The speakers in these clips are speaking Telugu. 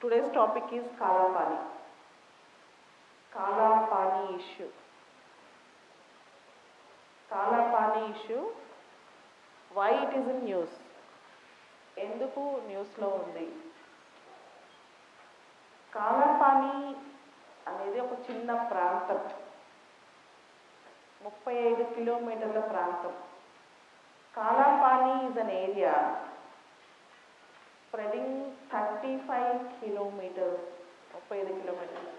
Today's topic is Kalapani Kalapani issue Kalapani issue why it is in news ఎందుకు న్యూస్లో ఉంది? కాలాపాని అనేది ఒక చిన్న ప్రాంతం. ముప్పై ఐదు కిలోమీటర్ల ప్రాంతం. Kalapani is an area spreading five kilometres ముప్పై ఐదు kilometres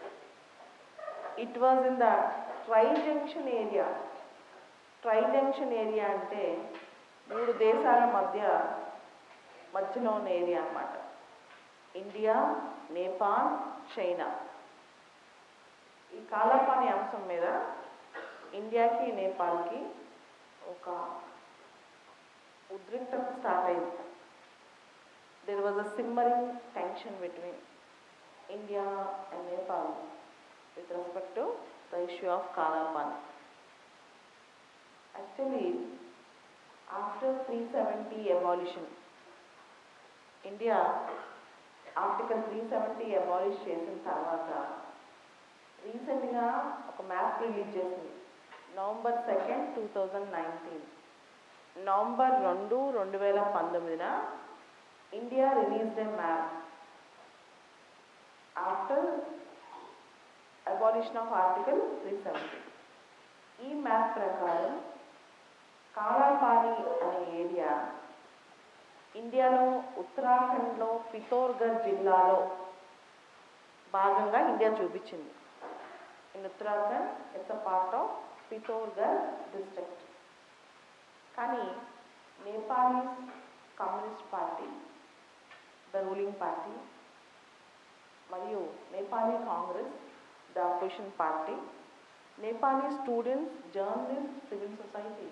it was in the tri junction area tri junction area అంటే మూడు దేశాల మధ్య మధ్యలో ఉన్న ఏరియా అనమాట ఇండియా నేపాల్ చైనా ఈ కాలపాని అంశం మీద ఇండియాకి నేపాల్కి ఒక ఉద్రిక్తత స్టార్ట్ అయింది. There was a simmering tension between India and Nepal with respect to the issue of Kalapani actually after three seventy evolution India article three seventy abolish చేసిన తర్వాత రీసెంట్గా ఒక మ్యాప్ రిలీజ్ చేసింది. November second two thousand nineteen November రెండు రెండు వేల పంతొమ్మిదిన India released a map after abolition of article three seventy ఈ మ్యాప్ ప్రకారం కాలాపాని అనే ఏరియా ఇండియాలో ఉత్తరాఖండ్లో పితోర్ఘర్ జిల్లాలో భాగంగా ఇండియా చూపించింది. In Uttarakhand it's a part of Pithoragarh district కానీ Nepal's communist party the ruling party మరియు Nepali congress the opposition party Nepali students journalist civil society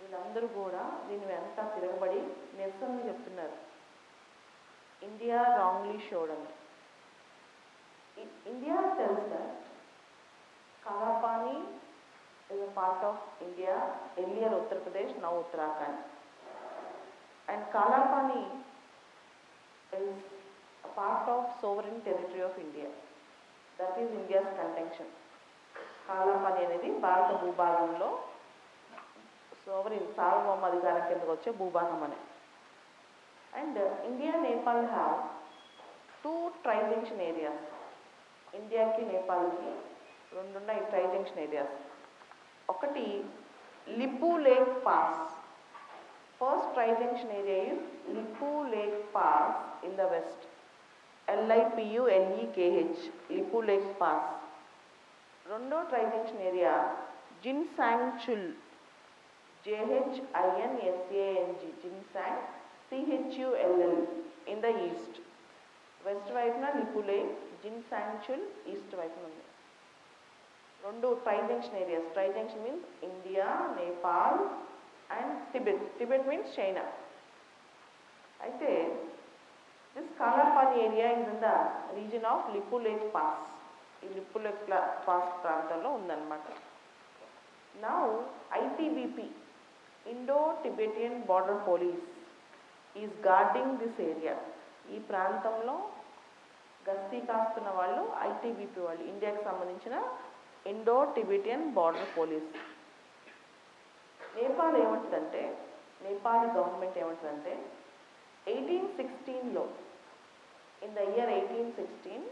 వీళ్ళందరూ కూడా దీని వెనక తిరగబడి నిరసనలు చెప్తున్నారు. ఇండియా రాంగ్లీ షోడ్ అని ఇండియా తెలుసు that Kalapani is a part of India earlier Uttar Pradesh now Uttarakhand and Kalapani is part of sovereign territory of India that is India's contention Kalapani అనేది భారత భూభాగంలో సోవరిన్ సార్వభౌమ అధికారం కిందకు వచ్చే భూభాగం అనే. And India Nepal have two tri junction areas ఇండియాకి నేపాల్కి రెండున్నాయి ట్రై జంక్షన్ ఏరియాస్ ఒకటి Lipulekh pass first tri junction area is Lipulekh pass in the west LIPU LEKH Lipulekh pass రెండో tri junction area Jinsangchul JHINSANG Jinsang CHULL in the east west వైపున లిపులే జిన్సాంగ్చుల్ ఈస్ట్ వైపున ఉంది రెండు tri junction areas tri junction means India Nepal and Tibet Tibet means China అయితే this Kalapani area is in the region of Lipulekh pass ఈ లిపులేక్ పాస్ ప్రాంతంలో ఉందన్నమాట. Now ITBP Indo Tibetan border police is guarding this area ఈ ప్రాంతంలో గస్తీ కాస్తున్న వాళ్ళు ఐటీబీపీ వాళ్ళు ఇండియాకి సంబంధించిన Indo Tibetan border police Nepal ఏమంటుందంటే నేపాల్ గవర్నమెంట్ ఏమంటుందంటే ఎయిటీన్ సిక్స్టీన్లో in the year eighteen sixteen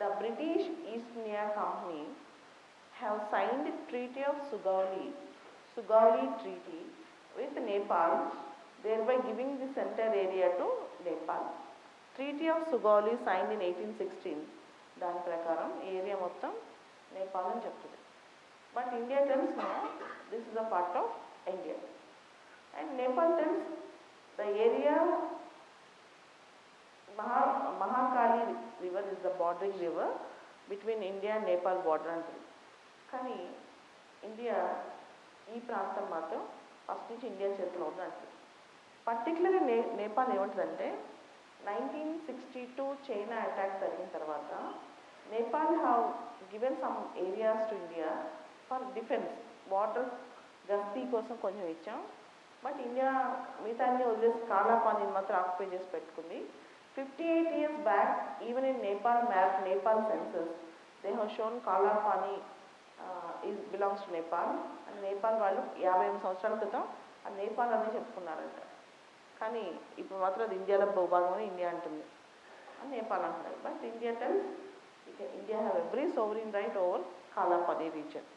the British East India company have signed treaty of Sugauli Sugauli treaty with Nepal thereby giving the centre area to Nepal treaty of Sugauli signed in eighteen sixteen దాని ప్రకారం ఏరియా మొత్తం నేపాల్ అని చెప్తుంది. But India tends this is a part of India and Nepal tells the area Maha Mahakali river is the bordering river between India and Nepal border అంటుంది కానీ ఇండియా ఈ ప్రాంతం మాత్రం ఫస్ట్ నుంచి ఇండియా చేతిలో ఉందంటుంది పర్టికులర్గా నే నేపాల్ ఏమంటుందంటే nineteen sixty two China attack జరిగిన తర్వాత Nepal have given some areas to India for defence border గస్తీ కోసం కొంచెం ఇచ్చాం. బట్ ఇండియా మిగతా అన్ని వదిలేసి కాలాపాని మాత్రం ఆక్యుపై చేసి పెట్టుకుంది. 58 years back, even in Nepal map, Nepal census, they they have shown uh, is belongs to Nepal and Nepal వాళ్ళు యాభై ఎనిమిది సంవత్సరాల క్రితం అది నేపాల్ అని చెప్పుకున్నారంట. కానీ ఇప్పుడు మాత్రం అది ఇండియాలో భూభాగం అని ఇండియా అంటుంది. అని నేపాల్ అంటున్నారు. But India tells India have every sovereign right over Kalapani region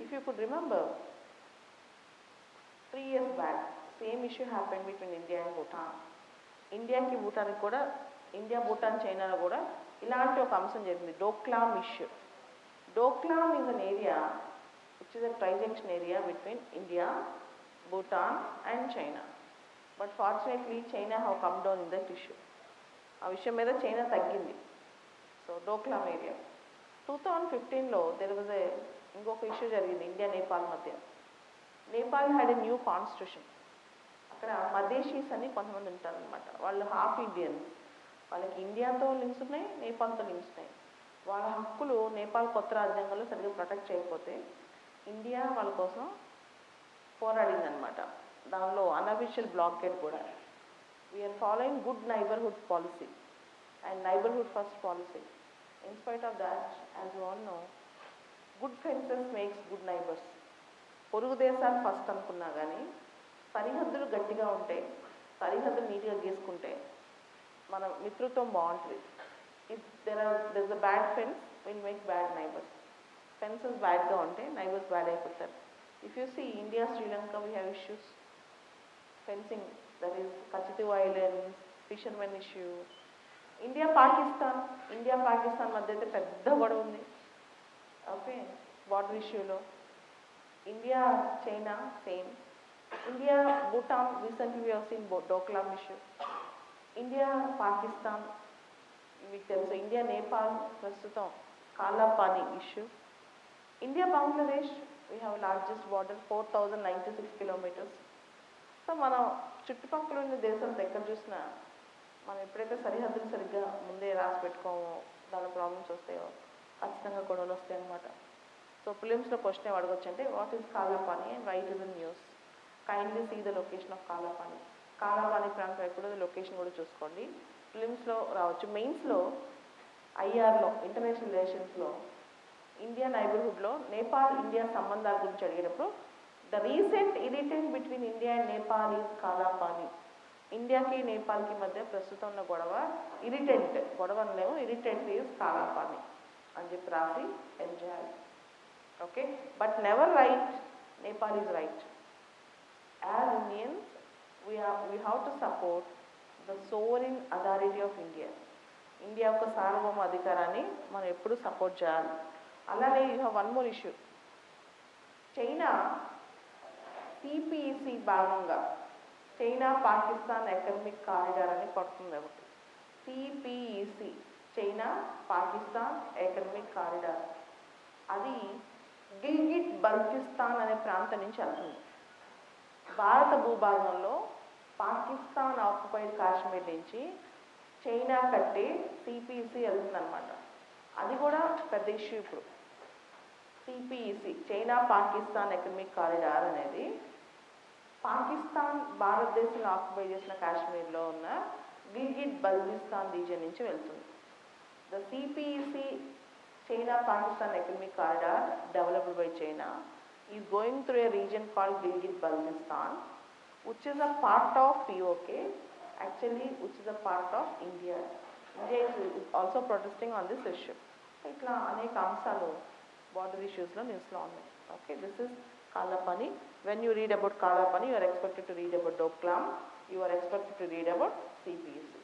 if you could remember three years back same issue happen between India and Bhutan ఇండియాకి భూటాన్కి కూడా ఇండియా భూటాన్ చైనాలో కూడా ఇలాంటి ఒక అంశం జరిగింది. Doklam issue Doklam is an area which is a trijunction area between India Bhutan and China but fortunately China have come down in that issue ఆ విషయం మీద చైనా తగ్గింది. So Doklam area two thousand ఫిఫ్టీన్లో తెలుగుదే ఇంకొక ఇష్యూ జరిగింది ఇండియా నేపాల్ మధ్య. Nepal had a new constitution అక్కడ మదేశీస్ అని కొంతమంది ఉంటారనమాట వాళ్ళు హాఫ్ ఇండియన్స్ వాళ్ళకి ఇండియాతో లింక్స్ ఉన్నాయి నేపాల్తో లింక్స్ ఉన్నాయి. వాళ్ళ హక్కులు నేపాల్ కొత్త రాజ్యాంగంలో సరిగ్గా ప్రొటెక్ట్ చేయకపోతే ఇండియా వాళ్ళ కోసం పోరాడిందనమాట దానిలో అన్అఫిషియల్ బ్లాకేడ్ కూడా. We are following good neighbourhood policy and neighbourhood first policy in spite of that as all know good fences makes good neighbours పొరుగు దేశాలు ఫస్ట్ అనుకున్నా కానీ సరిహద్దులు గట్టిగా ఉంటే సరిహద్దులు నీట్గా గీసుకుంటే మన మిత్రుత్వం బాగుంటుంది if there are there a bad fence will make bad neighbours fences బ్యాడ్గా ఉంటే నైబర్స్ బ్యాడ్ అయిపోతారు. If you see India Sri Lanka we have issues fencing that is Katchatheevu islands fishermen issue India Pakistan India Pakistan మధ్య అయితే పెద్ద గొడవ ఉంది. ఓకే బార్డర్ ఇష్యూలో India China same India Bhutan recently we seen Doklam issue India Pakistan మీకు తెలుసు ఇండియా నేపాల్ ప్రస్తుతం Kalapani issue India Bangladesh we have largest border four thousand ninety six kilometres so మనం చుట్టుపక్కల ఉన్న దేశం ఎక్కడ చూసినా మనం ఎప్పుడైతే సరిహద్దులు సరిగ్గా ముందే రాసి పెట్టుకోమో దాని ప్రాబ్లమ్స్ వస్తాయో ఖచ్చితంగా గొడవలు వస్తాయి అన్నమాట సో ఫిలిమ్స్లో క్వశ్చన్ ఏం అడగొచ్చు అంటే what is Kalapani and why it is news kindly see the location of Kalapani Kalapani ప్రాంతం ఎక్కడో లొకేషన్ కూడా చూసుకోండి. ఫిలిమ్స్లో రావచ్చు. మెయిన్స్లో ఐఆర్లో ఇంటర్నేషనల్ రిలేషన్స్లో ఇండియా నైబర్హుడ్లో నేపాల్ ఇండియా సంబంధాల గురించి అడిగినప్పుడు the recent irritant between India and Nepal is Kalapani ఇండియాకి నేపాల్కి మధ్య ప్రస్తుతం ఉన్న గొడవ ఇరిటెంట్ గొడవ అనలేము ఇరిటెంట్ ఈజ్ కాలాపాని అని చెప్పి రాసి enjoy okay but never write Nepal is right as Indians we we have to support the sovereign authority of India India యొక్క సార్వభౌమ అధికారాన్ని మనం ఎప్పుడూ సపోర్ట్ చేయాలి. అలానే you have one more issue China CPEC భాగంగా చైనా పాకిస్తాన్ ఎకనమిక్ కారిడార్ అని పడుతుంది ఒకటి. CPEC China Pakistan economic corridor అది గిల్గిట్ బల్తిస్తాన్ అనే ప్రాంతం నుంచి వెళ్తుంది. భారత భూభాగంలో పాకిస్తాన్ ఆక్యుపైడ్ కాశ్మీర్ నుంచి చైనా కట్టే సిపిఈసి వెళ్తుందనమాట అది కూడా పెద్ద ఇష్యూ ఇప్పుడు. CPEC China Pakistan economic corridor అనేది పాకిస్తాన్ భారతదేశంలో ఆక్యుపై చేసిన కాశ్మీర్లో ఉన్న గిల్గిట్ బల్దిస్తాన్ రీజియన్ నుంచి వెళ్తుంది. The CPEC China Pakistan economic corridor developed by China is going through a region called Gilgit Baltistan which is a part of POK, actually which is a part of India. India is, is also protesting on this issue. ఇట్లా అనేక అంశాలు బార్డర్ ఇష్యూస్లో న్యూస్లో ఉన్నాయి okay this is Kalapani when you read about Kalapani you are expected to read about Doklam you are expected to read about CPSC